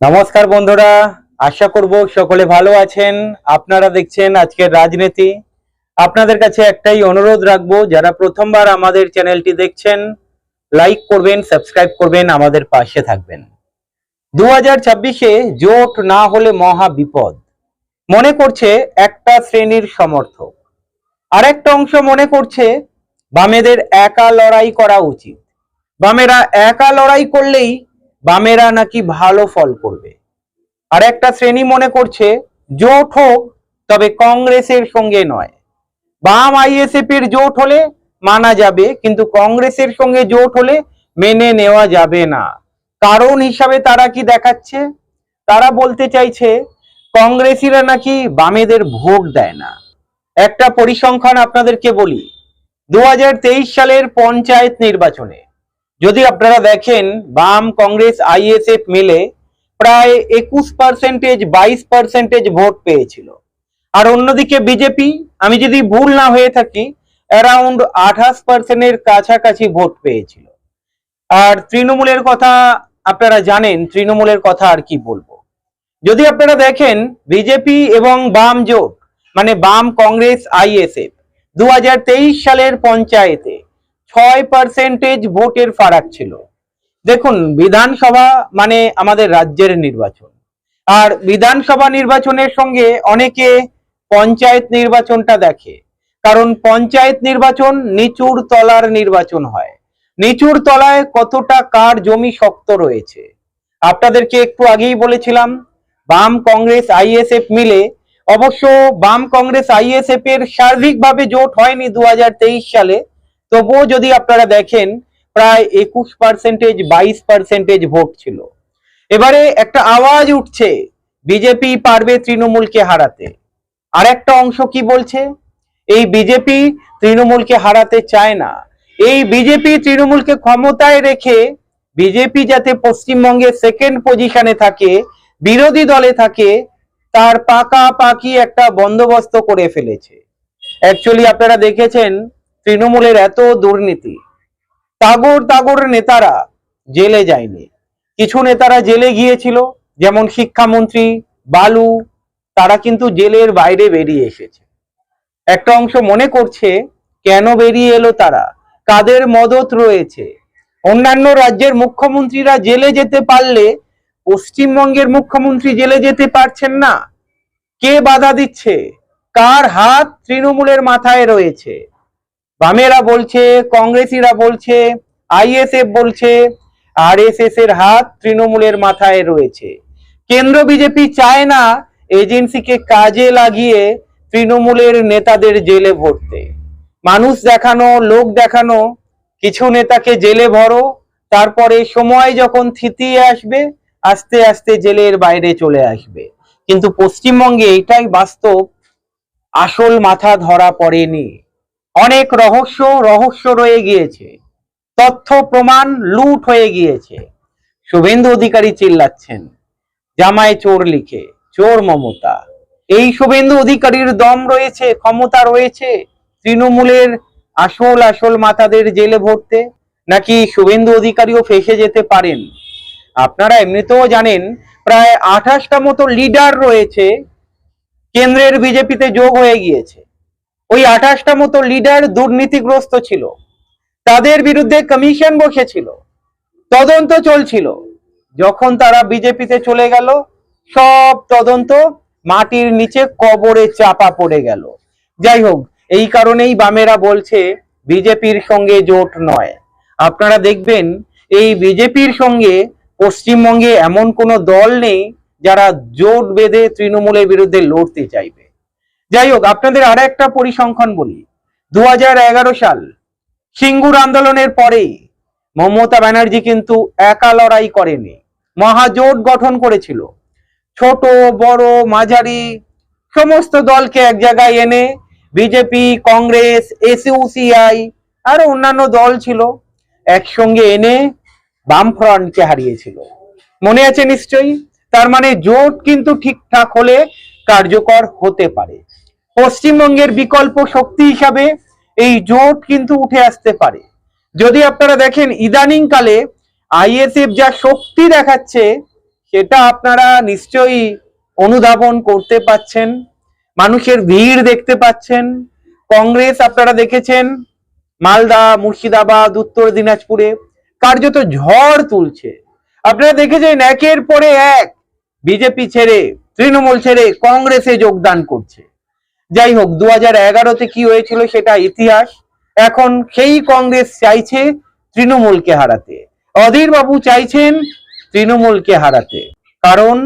নমস্কার বন্ধুরা, আশা করব সকলে ভালো আছেন। আপনারা দেখছেন আজকের রাজনীতি। আপনাদের কাছে একটাই অনুরোধ রাখব, যারা প্রথমবার আমাদের চ্যানেলটি দেখছেন, লাইক করবেন, সাবস্ক্রাইব করবেন, আমাদের পাশে থাকবেন। দু হাজার ছাব্বিশে জোট না হলে মহা বিপদ। মনে করছে একটা শ্রেণির সমর্থক। আর একটা অংশ মনে করছে বামেদের একা লড়াই করা উচিত। বামেরা একা লড়াই করলেই বামেরা নাকি ভালো ফল করবে। আর একটা শ্রেণি মনে করছে, জোট হোক, তবে কংগ্রেসের সঙ্গে নয়। বাম আইএসএফ এর জোট হলে মানা যাবে, কিন্তু কংগ্রেসের সঙ্গে জোট হলে মেনে নেওয়া যাবে না। কারণ হিসাবে তারা কি দেখাচ্ছে? তারা বলতে চাইছে, কংগ্রেসিরা নাকি বামেদের ভোট দেয় না। একটা পরিসংখ্যান আপনাদেরকে বলি দু হাজার তেইশ সালের পঞ্চায়েত নির্বাচনে যদি আপনারা দেখেন, বাম কংগ্রেস, আইএসএফ মিলে প্রায় একুশ পার্সেন্টেজ বাইশ পার্সেন্টেজ ভোট পেয়েছিল। আর অন্যদিকে বিজেপি, আমি যদি ভুল না হয়ে থাকি অ্যারাউন্ড আঠাশ পার্সেন্টের কাছাকাছি ভোট পেয়েছিল। আর তৃণমূলের কথা আপনারা জানেন, তৃণমূলের কথা আর কি বলব। যদি আপনারা দেখেন, বিজেপি এবং বাম জোট মানে বাম কংগ্রেস, আইএসএফ দু হাজার তেইশ সালের পঞ্চায়েতে ছয় পার্সেন্টেজ ভোটের ফারাক ছিল। দেখুন, বিধানসভা মানে আমাদের রাজ্যের নির্বাচন। আর বিধানসভা নির্বাচনের সঙ্গে অনেকে পঞ্চায়েত নির্বাচনটা দেখে। কারণ পঞ্চায়েত নির্বাচন নিচুর তলার নির্বাচন হয়। নিচুর তলায় কতটা কার জমি শক্ত রয়েছে। আপনাদেরকে একটু আগেই বলেছিলাম, বাম কংগ্রেস আইএসএফ মিলে অবশ্য বাম কংগ্রেস আইএসএফ এর সার্বিকভাবে জোট হয়নি দু হাজার তেইশ সালে। তবুও যদি আপনারা দেখেন, প্রায় একুশ পার্সেন্টেজ বাইশ পার্সেন্টেজ ভোট ছিল। এবারে একটা আওয়াজ উঠছে, বিজেপি পারবে তৃণমূলকে হারাতে। আর একটা অংশ কি বলছে? এই বিজেপি তৃণমূলকে হারাতে চায় না। এই বিজেপি তৃণমূলকে ক্ষমতায় রেখে বিজেপি যাতে পশ্চিমবঙ্গে সেকেন্ড পজিশনে থাকে, বিরোধী দলে থাকে, তার পাকাপাকি একটা বন্দোবস্ত করে ফেলেছে। অ্যাকচুয়ালি আপনারা দেখেছেন তৃণমূলের এত দুর্নীতি, তাগর তাগর নেতারা জেলে যায়নি। কিছু নেতারা জেলে গিয়েছিল, যেমন শিক্ষামন্ত্রী, বালু, তারা কিন্তু জেলের বাইরে বেরিয়ে এসেছে। একটা অংশ মনে করছে, কেন বেরিয়ে এলো তারা? কাদের মদত রয়েছে? অন্যান্য রাজ্যের মুখ্যমন্ত্রীরা জেলে যেতে পারলে, পশ্চিমবঙ্গের মুখ্যমন্ত্রী জেলে যেতে পারছেন না। কে বাধা দিচ্ছে? কার হাত তৃণমূলের মাথায় রয়েছে? বামেরা বলছে, কংগ্রেসিরা বলছে, আইএসএফ বলছে আরএসএস এর হাত তৃণমূলের মাথায় রয়েছে। কেন্দ্র বিজেপি চায় না এজেন্সিকে কাজে লাগিয়ে তৃণমূলের নেতাদের জেলে ভরতে। মানুষ দেখানো, লোক দেখানো, কিছু নেতাকে জেলে ভরো, তারপরে সময় যখন থিতিয়ে আসবে, আস্তে আস্তে জেলের বাইরে চলে আসবে। কিন্তু পশ্চিমবঙ্গে এটাই বাস্তব, আসল মাথা ধরা পড়েনি। অনেক রহস্য রহস্য রয়ে গিয়েছে। তথ্য, প্রমাণ লুট হয়ে গিয়েছে। শুভেন্দু অধিকারী চিল্লাচ্ছেন। জামায় চোর লিখে, চোর মমতা, এই শুভেন্দু অধিকারীর দম রয়েছে, ক্ষমতা রয়েছে? তৃণমূলের আসল আসল মাতাদের জেলে ভরতে? নাকি শুভেন্দু অধিকারীও ফেসে যেতে পারেন? আপনারা এমনিতেও জানেন, প্রায় আঠাশটা মতো লিডার রয়েছে। কেন্দ্রের বিজেপিতে যোগ হয়ে গিয়েছে। ওই আঠাশটা মতো লিডার দুর্নীতিগ্রস্ত ছিল। তাদের বিরুদ্ধে কমিশন বসেছিল। তদন্ত চলছিল। যখন তারা বিজেপিতে চলে গেল, সব তদন্ত মাটির নিচে কবরে চাপা পড়ে গেল। যাই হোক, এই কারণেই বামেরা বলছে, বিজেপির সঙ্গে জোট নয়। আপনারা দেখবেন, এই বিজেপির সঙ্গে পশ্চিমবঙ্গে এমন কোনো দল নেই যারা জোট বেঁধে তৃণমূলের বিরুদ্ধে লড়তে চাইবে। যাই হোক, আপনাদের আর একটা পরিসংখ্যান বলি। দু হাজার এগারো সাল, সিঙ্গুর আন্দোলনের পরেই মমতা ব্যানার্জি কিন্তু একা লড়াই করেনি। মহাজোট গঠন করেছিল। ছোট, বড়, মাঝারি, সমস্ত দলকে এক জায়গায় এনে বিজেপি, কংগ্রেস, এসইউসিআই, আরও অন্যান্য দল ছিল, একসঙ্গে এনে বামফ্রন্টকে হারিয়েছিল। মনে আছে নিশ্চয়ই? তার মানে জোট কিন্তু ঠিকঠাক হলে কার্যকর হতে পারে। পশ্চিমবঙ্গের বিকল্প শক্তি হিসাবে এই জোট কিন্তু উঠে আসতে পারে। যদি আপনারা দেখেন ইদানিং কালে আইএসএফ যা শক্তি দেখাচ্ছে, সেটা আপনারা নিশ্চয়ই অনুধাবন করতে পাচ্ছেন, মানুষের ভিড় দেখতে পাচ্ছেন। কংগ্রেস আপনারা দেখেছেন, মালদা, মুর্শিদাবাদ, উত্তর দিনাজপুরে কার্যত ঝড় তুলছে। আপনারা দেখেছেন, একের পরে এক বিজেপি ছেড়ে, তৃণমূল ছেড়ে কংগ্রেসে যোগদান করছে। যাই হোক দু হাজার কি হয়েছিল সেটা ইতিহাস। এখন সেই কংগ্রেস চাইছে তৃণমূলকে হারাতে। অধীর বাবু চাইছেন তৃণমূলকে হারাতে। কারণ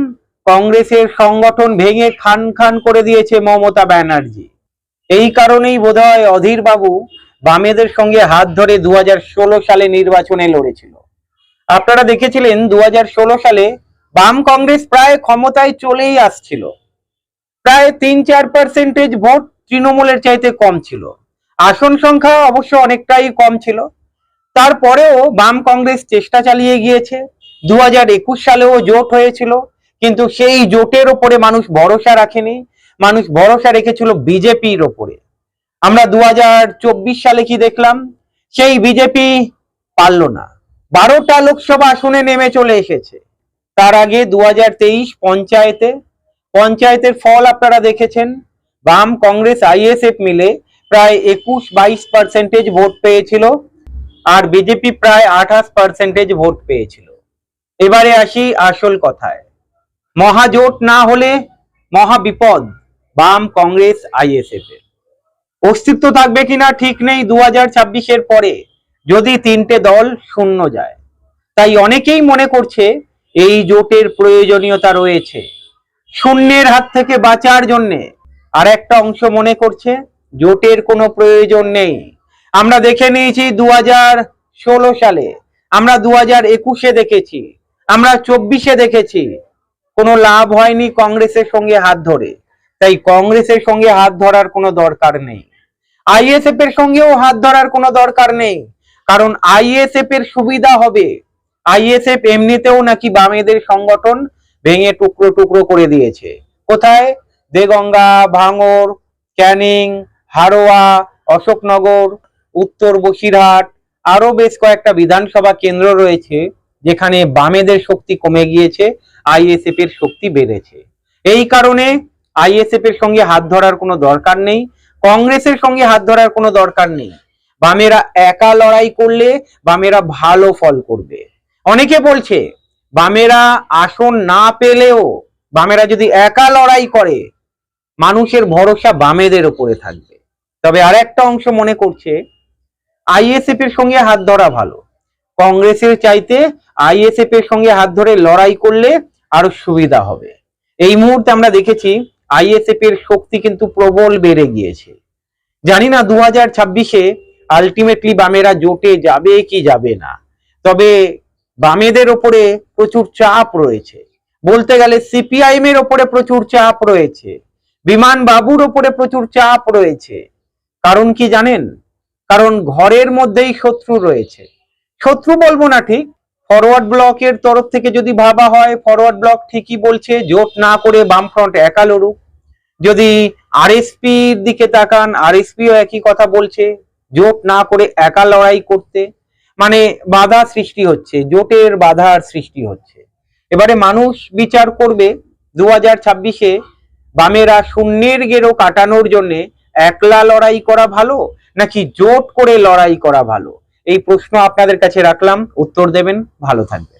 কংগ্রেসের সংগঠন ভেঙে খান খান করে দিয়েছে মমতা ব্যানার্জি। এই কারণেই বোধহয় অধীর বাবু বামেদের সঙ্গে হাত ধরে দু হাজার ষোলো সালে নির্বাচনে লড়েছিল। আপনারা দেখেছিলেন দু হাজার ষোলো সালে বাম কংগ্রেস প্রায় ক্ষমতায় চলেই আসছিল। প্রায় তিন চার পার্সেন্টেজ ভোট তৃণমূলের চাইতে কম ছিল। আসন সংখ্যা অবশ্য অনেকটাই কম ছিল। তারপরেও বাম কংগ্রেস চেষ্টা চালিয়ে গিয়েছে। দু হাজার একুশ সালেও জোট হয়েছিল, কিন্তু সেই জোটের ওপরে মানুষ ভরসা রাখেনি। মানুষ ভরসা রেখেছিল বিজেপির ওপরে। আমরা দু সালে কি দেখলাম? সেই বিজেপি পারল না। বারোটা লোকসভা আসনে নেমে চলে এসেছে। তার আগে দু পঞ্চায়েতে পঞ্চায়েতের ফল আপনারা দেখেছেন। বাম, কংগ্রেস আইএসএফ মিলে প্রায় একুশ, বাইশ পার্সেন্টেজ ভোট পেয়েছিল আর বিজেপি প্রায় আঠাশ পার্সেন্টেজ ভোট পেয়েছিল। এবারে আসি আসল কথায়। মহাজোট না হলে মহা বিপদ বাম, কংগ্রেস আইএসএফ এর। অস্তিত্ব থাকবে কিনা ঠিক নেই দু হাজার ছাব্বিশের পরে, যদি তিনটে দল শূন্য যায়। তাই অনেকেই মনে করছে এই জোটের প্রয়োজনীয়তা রয়েছে। শূন্যের হাত থেকে বাঁচার জন্যে আর একটা অংশ মনে করছে, জোটের কোনো প্রয়োজন নেই। আমরা দেখে নিয়েছি দু সালে, আমরা দু হাজার দেখেছি, আমরা চব্বিশে দেখেছি, কোনো লাভ হয়নি কংগ্রেসের সঙ্গে হাত ধরে। তাই কংগ্রেসের সঙ্গে হাত ধরার কোনো দরকার নেই। আইএসএফ এর সঙ্গেও হাত ধরার কোনো দরকার নেই। কারণ আইএসএফ এর সুবিধা হবে। আইএসএফ এমনিতেও নাকি বামেদের সংগঠন ভেঙে টুকরো টুকরো করে দিয়েছে। কোথায়? দেগঙ্গা ভাঙর ক্যানিং হারোয়া অশোকনগর, উত্তর বসিরহাট, আরও বেশ কয়েকটা বিধানসভা কেন্দ্র রয়েছে, যেখানে বামেদের শক্তি কমে গিয়েছে, আইএসএফ এর শক্তি বেড়েছে। এই কারণে আইএসএফ এর সঙ্গে হাত ধরার কোনো দরকার নেই, কংগ্রেসের সঙ্গে হাত ধরার কোনো দরকার নেই। বামেরা একা লড়াই করলে বামেরা ভালো ফল করবে। অনেকে বলছে বামেরা আসন না পেলেও বামেরা যদি একা লড়াই করে, মানুষের ভরসা বামেদের উপরে থাকবে। তবে আর একটা অংশ মনে করছে, আইএসএফ এর সঙ্গে হাত ধরা ভালো। কংগ্রেসের চাইতে আইএসএফ এর সঙ্গে হাত ধরে লড়াই করলে আরও সুবিধা হবে। এই মুহূর্তে আমরা দেখেছি আইএসএফ এর শক্তি কিন্তু প্রবল বেড়ে গিয়েছে। জানি না দু হাজার ছাব্বিশে আলটিমেটলি বামেরা জোটে যাবে কি যাবে না। তবে বামেদের ওপরে প্রচুর চাপ রয়েছে। বলতে গেলে সিপিআইএম এর ওপরে প্রচুর চাপ রয়েছে। বিমান বাবুর ওপরে প্রচুর চাপ রয়েছে। কারণ কি জানেন? কারণ ঘরের মধ্যেই শত্রু রয়েছে। শত্রু বলব না ঠিক ফরওয়ার্ড ব্লকের তরফ থেকে যদি ভাবা হয় ফরওয়ার্ড ব্লক ঠিকই বলছে, জোট না করে বামফ্রন্ট একা লড়ুক। যদি আরএসপির দিকে তাকান, আরএসপিও একই কথা বলছে, জোট না করে একা লড়াই করতে। মানে বাধা সৃষ্টি হচ্ছে, জোটের বাধার সৃষ্টি হচ্ছে। এবারে মানুষ বিচার করবে দু হাজার ছাব্বিশে বামেরা শূন্যের গেরো কাটানোর জন্যে একলা লড়াই করা ভালো, নাকি জোট করে লড়াই করা ভালো? এই প্রশ্ন আপনাদের কাছে রাখলাম, উত্তর দেবেন, ভালো থাকবেন।